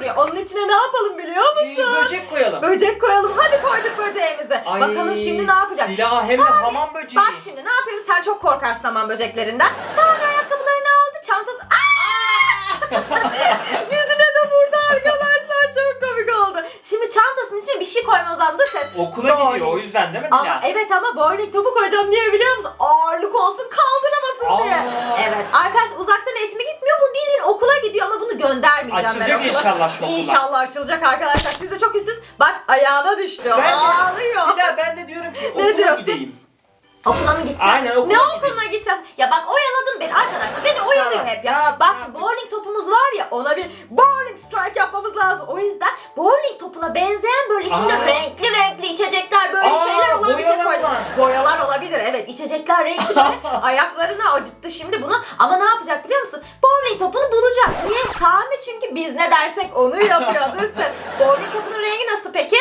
duruyor. Onun içine ne yapalım biliyor musun? Ee, böcek koyalım. Böcek koyalım. Hadi koyduk böceğimizi. Ay, Bakalım şimdi ne yapacak? Ya hem Sami, hamam böceği. Bak şimdi ne yapayım? Sen çok korkarsın hamam böceklerinden. Sami ayakkabılarını aldı. Çantası... koymamız lazım. Dur ses. Okula Bowling. gidiyor o yüzden değil mi Dila? Ama evet ama bowling topu kuracağım niye biliyor musun? Ağırlık olsun kaldıramasın diye. Aa. Evet arkadaş uzaktan eğitime gitmiyor bu bildiğin okula gidiyor ama bunu göndermeyeceğim ben Açılacak okula. inşallah şu okula. İnşallah açılacak arkadaşlar. Siz de çok iyisiniz. Bak ayağına düştü. Ben de- Ağlıyor. Dila ben de diyorum ki okula diyorsun? gideyim. Okula mı gideceğiz? Aynen, okula Ne gideyim. okuluna gideceğiz? Ya bak oyaladın beni arkadaşlar. Beni oyalıyor hep ya. yap, bak şimdi bowling ya ona bir bowling strike yapmamız lazım. O yüzden bowling topuna benzeyen böyle içinde Aa. renkli renkli içecekler böyle Aa, şeyler olan bir şey boyalar koydum. Boyalar olabilir evet. içecekler renkli ayaklarını acıttı şimdi bunu. Ama ne yapacak biliyor musun? Bowling topunu bulacak. Niye? Sami çünkü biz ne dersek onu yapıyor. Dursun. Bowling topunun rengi nasıl peki?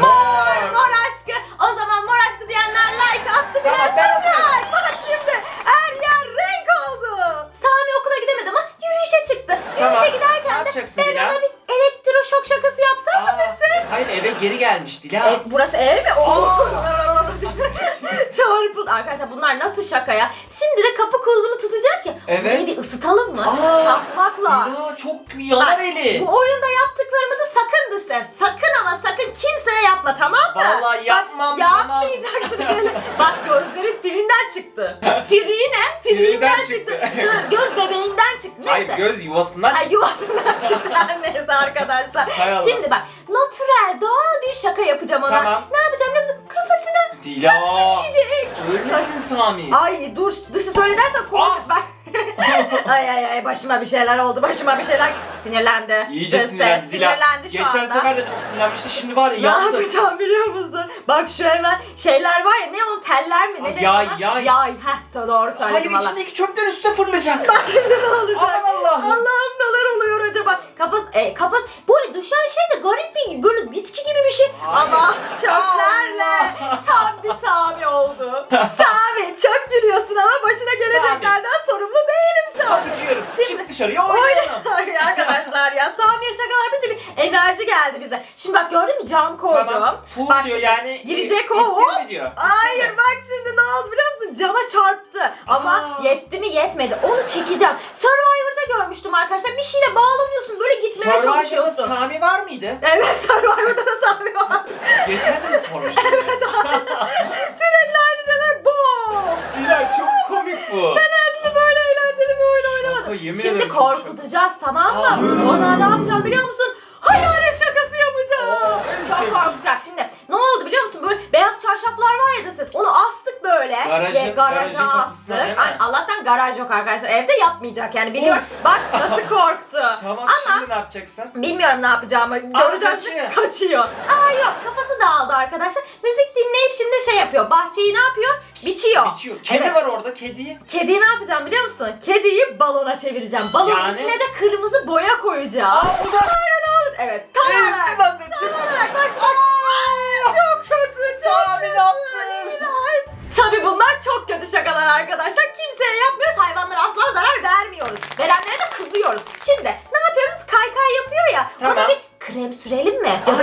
Mor, mor aşkı. O zaman mor aşkı diyenler like attı bile geri gelmiş Dila. E, burası ev mi? Oo. Çarpıldı. Arkadaşlar bunlar nasıl şaka ya? Şimdi de kapı kulbunu tutacak ya. Evet. Bir ısıtalım mı? Aa, Çakmakla. Dila çok yanar Bak, eli. Bu oyunda yaptıklarımızı sakın sen. Sakın ama sakın kimseye yapma tamam mı? Vallahi yapmam, Bak, tamam. Yapmayacaksın öyle. Bak gözleri firinden çıktı. Firi ne? Firinden çıktı. Göz bebeğinden çıktı. Neyse. Hayır göz yuvasından Ay çıktı. yuvasından çıktı neyse arkadaşlar. Hay Allah. Şimdi bak natürel doğal bir şaka yapacağım ona. Tamam. Ne yapacağım biliyor musun? Kafasına Dila. saksı düşecek. Ölmesin Sami. Ay dur dışı söyle dersen konuş bak. ay ay ay başıma bir şeyler oldu başıma bir şeyler sinirlendi. İyice ses sinirlendi Dila. Sinirlendi şu Geçen anda. sefer de çok sinirlenmişti. Şimdi var ya ne yandı. yapacağım biliyor musun? Bak şu hemen şeyler var ya ne o teller mi? Ne Ay, denir yay, ona? yay. Yay. Heh doğru söyledim Hayır valla. içindeki çöpler üstüne fırlayacak. Bak şimdi ne olacak? Aman Allah'ım. Allah'ım neler oluyor acaba? Kafası, e, kafası, bu düşen şey de garip bir böyle bitki gibi bir şey. Hayır. Ama çöplerle tam bir Sami oldu. Sami çok gülüyorsun ama başına geleceklerden sorumlu değilim Sami. Kapıcıyorum. Şimdi- Çık dışarıya oynayalım. Oynayalım arkadaşlar ya. Sami'ye şakalar bir enerji geldi bize. Şimdi bak gördün mü cam koydum. Tamam. Pool bak diyor şimdi yani. Girecek o. hop. mi diyor? Hayır mi? bak şimdi ne oldu biliyor musun? Cama çarptı. Ama Aa. yetti mi yetmedi. Onu çekeceğim. Survivor'da görmüştüm arkadaşlar. Bir şeyle bağlanıyorsun böyle gitmeye Survivor'da çalışıyorsun. Sami var mıydı? Evet Survivor'da da Sami var. Geçen de mi sormuştun? Sürekli aynı şeyler. Bom! Dila çok komik bu. Hayatımda böyle eğlenceli bir oyun oynamadım. Şaka, yemin Şimdi ederim çok korkutacağız tamam mı? Aa. Ona ne yapacağım biliyor musun? Hayalet şakası yapacağım. En Çok sevdiğim. korkacak. Şimdi ne oldu biliyor musun? Böyle beyaz çarşaflar var ya da ses. Onu astık böyle. Garajın- ve garaja garajın kapısına değil astık. mi? Ay, Allah'tan garaj yok arkadaşlar. Evde yapmayacak yani biliyor. Of. Bak nasıl korktu. Tamam Ama şimdi ne yapacaksın? Bilmiyorum ne yapacağımı. Göreceğim kaçıyor. kaçıyor. Aa yok kafası dağıldı arkadaşlar. Müzik dinleyip şimdi şey yapıyor. Bahçeyi ne yapıyor? Biçiyor. Biçiyor. Kedi Evet. var orada kediyi. Kediyi ne yapacağım biliyor musun? Kediyi balona çevireceğim. Balonun Yani? içine de kırmızı boya koyacağım. Aa, bu da- Sonra ne olur? Evet tam Evet, olarak. anladın. Tam olarak bak bak. Çok kötü. Çok Sami kötü. ne yaptın? İğrenç. Tabii bunlar çok kötü şakalar arkadaşlar. Kimseye yapmıyoruz. Hayvanlara asla zarar vermiyoruz. Verenlere de kızıyoruz. Şimdi ne yapıyoruz? Kaykay yapıyor ya. Ona Tamam. bir krem sürelim mi? Ya da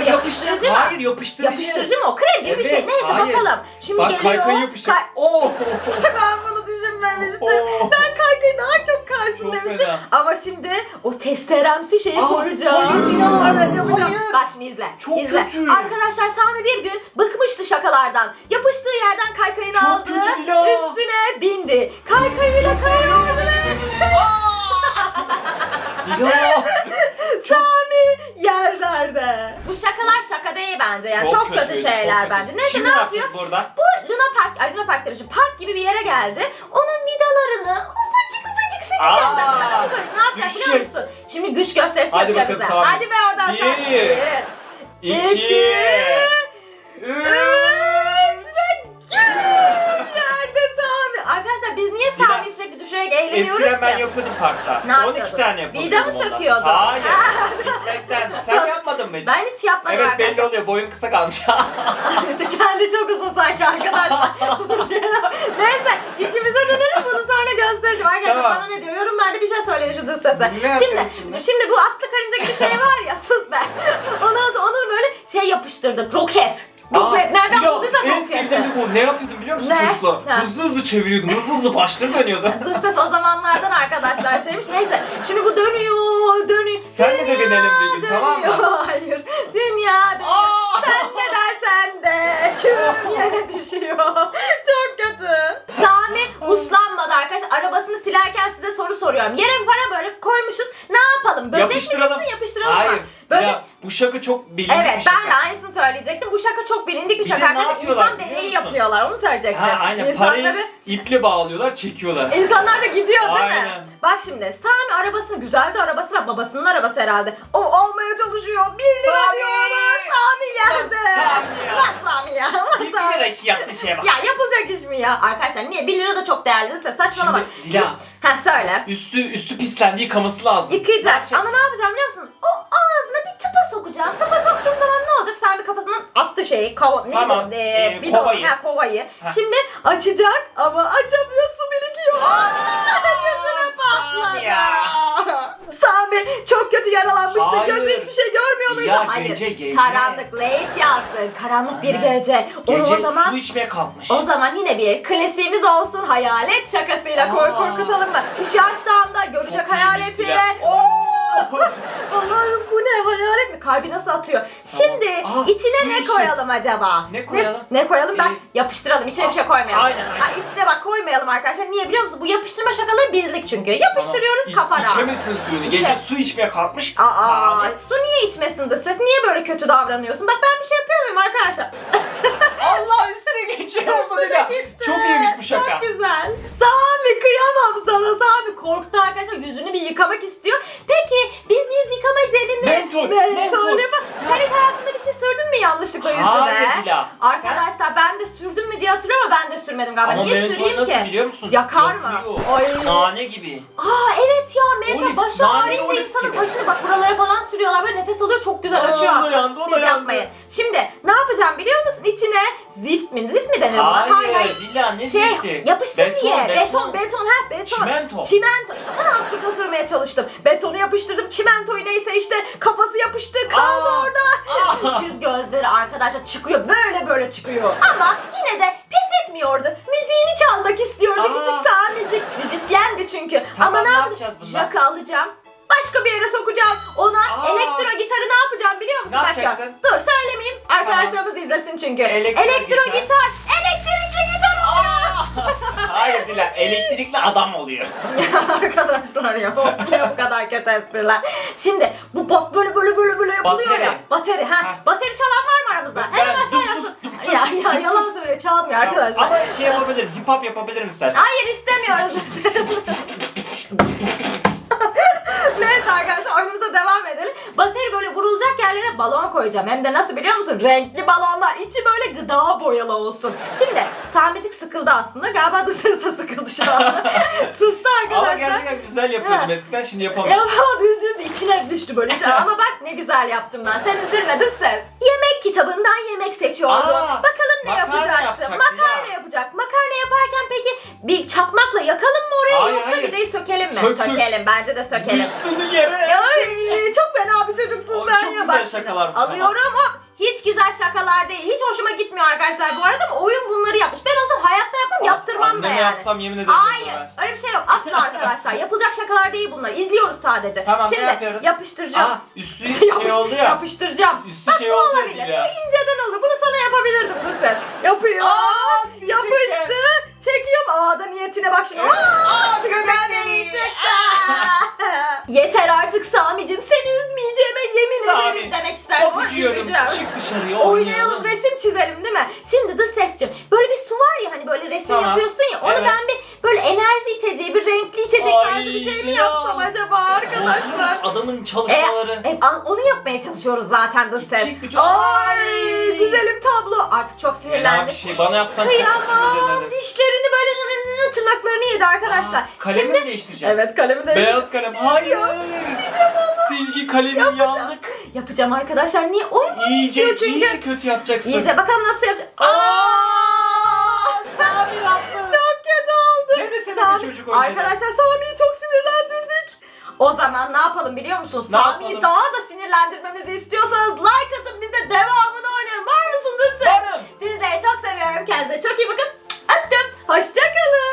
yapıştırıcı. Yapıştırıcı mı o? Krem gibi bir şey. Evet, Neyse hayır. bakalım. Şimdi Bak geliyor. kaykayı yapıştır. Kay- Oo. ben bunu düşünmemiştim. Oo. Ben kaykayı daha çok kaysın Çok demiştim. fena. Ama şimdi o testeremsi şeyi Aa, koyacağım. hayır Dila. Evet yapacağım. Hayır. Bak şimdi izle. Çok izle. kötü. Arkadaşlar Sami bir gün bıkmıştı şakalardan. Yapıştığı yerden kaykayını Çok aldı. kötü Dila. Üstüne bindi. Kaykayıyla kayıyordu. Dila. bence. Yani çok, kötü, kötüydü, şeyler çok kötü. bence. Neyse Şimdi ne yapıyor? burada? Bu Luna Park, ay Luna Park demişim. Park gibi bir yere geldi. Onun vidalarını ufacık ufacık sıkacağım ben. Aa, Ufacık ufacık. Ne yapacak biliyor düşecek. musun? Şimdi güç gösterisi Hadi yapıyor bakalım bize. Sami. Hadi be oradan Bir, sen. İki. İki. Üç. Ve güm yerde Sami. Arkadaşlar biz niye Dila, Sami'yi sürekli düşürerek eğleniyoruz Eskiden ben ki? yapıyordum parkta. Ne 12 yapıyordun? tane yapıyordum. Vida mı ondan. söküyordun? Hayır. Gitmekten. Sen yapmadın mı hiç? Ben hiç yapmadım Evet arkadaşlar. belli oluyor. Boyun kısa kalmış. işte kendi çok uzun sanki arkadaşlar. Bunu. Neyse işimize dönelim bunu sonra göstereceğim. Arkadaşlar Tamam. bana ne diyor? Yorumlarda bir şey söyleyin şu dış sese. Ne Şimdi, yapıyoruz şimdi? şimdi bu atlı karınca gibi şey var ya sus be. Ondan sonra onun böyle şey yapıştırdık roket. Aa, nereden Dila, bulduysa En sevdiğim de bu. Ne yapıyordum biliyor musun Ne? çocuklar? Ha. Hızlı hızlı çeviriyordum. Hızlı hızlı başları dönüyordu. Dış ses o zamanlardan arkadaşlar şeymiş. Neyse şimdi bu dönüyor, dönüyor. Senle de binelim bir gün, tamam mı? dönüyor. Hayır. Dünya dönüyor. Aa! Sen ne dersen de küm yere düşüyor. Çok kötü. Sami uslanmadı arkadaşlar. Arabasını silerken size soru soruyorum. Yere para böyle koymuşuz. Ne yapalım? Böcek Yapıştıralım. mi yapıştıralım Hayır. mı? Böcek... Ya, bu şaka çok bilindik Evet bir şaka. ben de aynısını söyleyecektim. Bu şaka çok bilindik bir Bir şaka de ne arkadaşlar. yapıyorlar İnsan biliyor deneyi musun? yapıyorlar. Onu söyleyecektim. Ha aynen İnsanları... parayı iple bağlıyorlar çekiyorlar. İnsanlar da gidiyor değil mi? Aynen. Bak şimdi Sami arabasını güzel de arabası var. Babasının arabası herhalde. O almaya çalışıyor. Bir lira Sami! diyor ama Sami yerde. Sami ya. Sami ya. Lan Bir Sami. lira için yaptığı şeye bak. Ya yapılacak iş mi ya? Arkadaşlar niye? 1 lira da çok değerli. Size saçmalama. Şimdi Dila. Ha söyle. Üstü üstü pislendi yıkaması lazım. Yıkayacak. Ama ne yapacağım biliyor musun? Sokacağım. Tıpa soktuğum zaman ne olacak? Sen bir kafasından attı şeyi. Kova, ne Tamam, bu? Ee, ee, bidon, kovayı. Ha, kovayı. Ha. Şimdi açacak ama açamıyor su birikiyor. Yüzüne patladı. Ya. Sami çok kötü yaralanmıştı. Hayır. Gözü hiçbir şey görmüyor muydu? Ya gece, gece. Karanlık late yazdı. Karanlık bir Aynen. gece. Onu Gece o zaman su içmeye kalkmış. o zaman yine bir klasiğimiz olsun. Hayalet şakasıyla Aa. korkutalım mı? Işığı açtığı anda görecek Çok iyiymiş hayaletiyle. Dila. Oo! Allah'ım bu ne hayalet mi? Kalbi nasıl atıyor? Şimdi Aa, içine su ne işi. koyalım acaba? Ne koyalım? Ne, koyalım? Ben Ee, yapıştıralım. İçine bir şey koymayalım. aynen, aynen. Ha, içine bak koymayalım arkadaşlar. Niye biliyor musun? Bu yapıştırma şakaları bizlik çünkü. Yapıştırıyoruz Tamam. kafana. İçemesin suyunu. İçe. Gece su içmeye kalkmış. Aa, su niye içmesin de ses? Niye böyle kötü davranıyorsun? Bak ben bir şey yapıyor muyum arkadaşlar? Allah üstüne geçiyor. Üstüne gitti. Çok iyiymiş bu şaka. Çok güzel. Sami kıyamam sana. Sami korktu arkadaşlar. Yüzünü bir yıkamak istiyor. Peki biz yüz yıkama jelini... Mentol mentol. yapar- Sen hiç hayatında bir şey sürdün mü yanlışlıkla yüzüne? Hayır Dila. Arkadaşlar ben de sürdüm mü diye hatırlıyorum ama ben de sürmedim galiba. Ama Niye mentol süreyim nasıl ki? biliyor musun? Yakar mı? Yakıyor. Ay. Nane gibi. Aa evet ya nane ağrıyınca olips insanın gibi. başını bak buralara falan sürüyorlar böyle nefes alıyor çok güzel Aa, açıyor o da aslında. yandı, o da Siz yandı. yapmayın. Şimdi ne yapacağım biliyor musun? İçine zift mi? Zift mi denir buna? Hayır, Dila ne Şey zifti? yapışsın Beton, diye. Beton beton. beton ha beton. Çimento. Çimento. İşte onu alt hatırlamaya çalıştım. Betonu yapıştırdım. Çimentoyu neyse işte kafası yapıştı kaldı Aa. orada. Yüz gözleri arkadaşlar çıkıyor. Böyle böyle çıkıyor. Ama yine de pes etmiyordu. Müziğini çalmak istiyordu Aa. küçük Sami'cik. Müzisyendi çünkü. Tamam, Ama ne ne yapacağız bundan? Jaka alacağım. Başka bir yere sokacağım. Ona Aa. elektro gitarı ne yapacağım biliyor musun? Ne gör. yapacaksın? Dur söylemeyeyim. Arkadaşlarımız izlesin çünkü. Elektro Elektro, gitar. gitar. Elektrikli gitar oluyor. Hayır Dila elektrikli adam oluyor. Arkadaşlar ya bu kadar kötü espriler. Şimdi bu bot böyle böyle böyle böyle yapılıyor Bateri. ya. Bateri ha. Ha. Bateri çalan var mı aramızda? Ben Hemen aşağı yazsın. Ya ya yalan söylüyor çalmıyor arkadaşlar. Ama şey yapabilirim, hip hop yapabilirim istersen. Hayır istemiyoruz. Neyse arkadaşlar oyunumuza devam edelim. Bateri böyle vurulacak yerlere balon koyacağım. Hem de nasıl biliyor musun? Renkli balonlar. içi böyle gıda boyalı olsun. Şimdi Samicik sıkıldı aslında. Galiba da de sıkıldı şu anda. Sustu arkadaşlar. Ama gerçekten güzel yapıyordum eskiden şimdi yapamıyorum. Yapamadı içine düştü böyle. Ama bak ne güzel yaptım ben. Sen üzülme dış ses. Yemek kitabından yemek seçiyordu. Aa, Bakalım ne makarna yapacaktı. yapacaktı Makarna ya. yapacak. Makarna yaparken peki bir çakmakla yakalım mı orayı Hayır, yoksa hayır. videoyu sökelim mi? Sök, sök. sökelim. Bence de sökelim. Üstünü yere. Ay çok fena bir çocuksun Oğlum, sen çok ya. güzel Bak, şakalarmış ama. Alıyorum hop. Hiç güzel şakalar değil. Hiç hoşuma gitmiyor arkadaşlar bu arada ama oyun bunları yapmış. Ben olsam hayatta yapmam yaptırmam da Anneme yani. yapsam yemin ederim. Hayır. Bir şey yok asla arkadaşlar. Yapılacak şakalar değil bunlar. İzliyoruz sadece. Tamam, ne Şimdi yapıyoruz? yapıştıracağım. Aa üstü şey Yapış- oldu ya. Yapıştıracağım. Üstü Bak şey bu oldu olabilir. Bu inceden olur. Bunu sana yapabilirdim bu sen. Yapıyor. Aa. Yapıştı. Çekiyorum. Aa da niyetine bak şimdi. Evet. Aa, Aa, çıktı. Yeter artık Sami'cim. Seni üzmeyeceğime yemin Sami, ederim demek isterdim. ama üzeceğim. Çık dışarıya Oynayalım, oynayalım. resim çizelim değil mi? Şimdi de sesçim. Böyle bir su var ya hani böyle resim Tamam. yapıyorsun ya. Onu Evet. ben bir enerji içeceği, bir renkli içecek Ay, tarzı bir şey mi ya. yapsam acaba arkadaşlar? Adamın E, çalışmaları. e, al- onu yapmaya çalışıyoruz zaten dış ses. Küçük bütün- Ay Ay. güzelim tablo. Artık çok Fena sinirlendim. bir şey. Bana yapsan çok Kıyamam. sinirlenirdim. Dişlerini böyle tırnaklarını yedi arkadaşlar. Kalemi mi değiştireceğim? Evet kalemi de Beyaz kalem. Hayır. Silgi kalemim yandık. Yapacağım arkadaşlar. Niye? Oyun İyice, istiyor çünkü. iyice kötü yapacaksın. İyice bakalım nasıl yapacak. Aa, Arkadaşlar, çocuk arkadaşlar Sami'yi çok sinirlendirdik. O zaman ne yapalım biliyor musunuz? Ne Sami'yi daha da sinirlendirmemizi istiyorsanız like atın bize devamını oynayın. Var mısınız siz? Varım. Sizleri çok seviyorum. Kendinize çok iyi bakın. Öptüm. Hoşçakalın.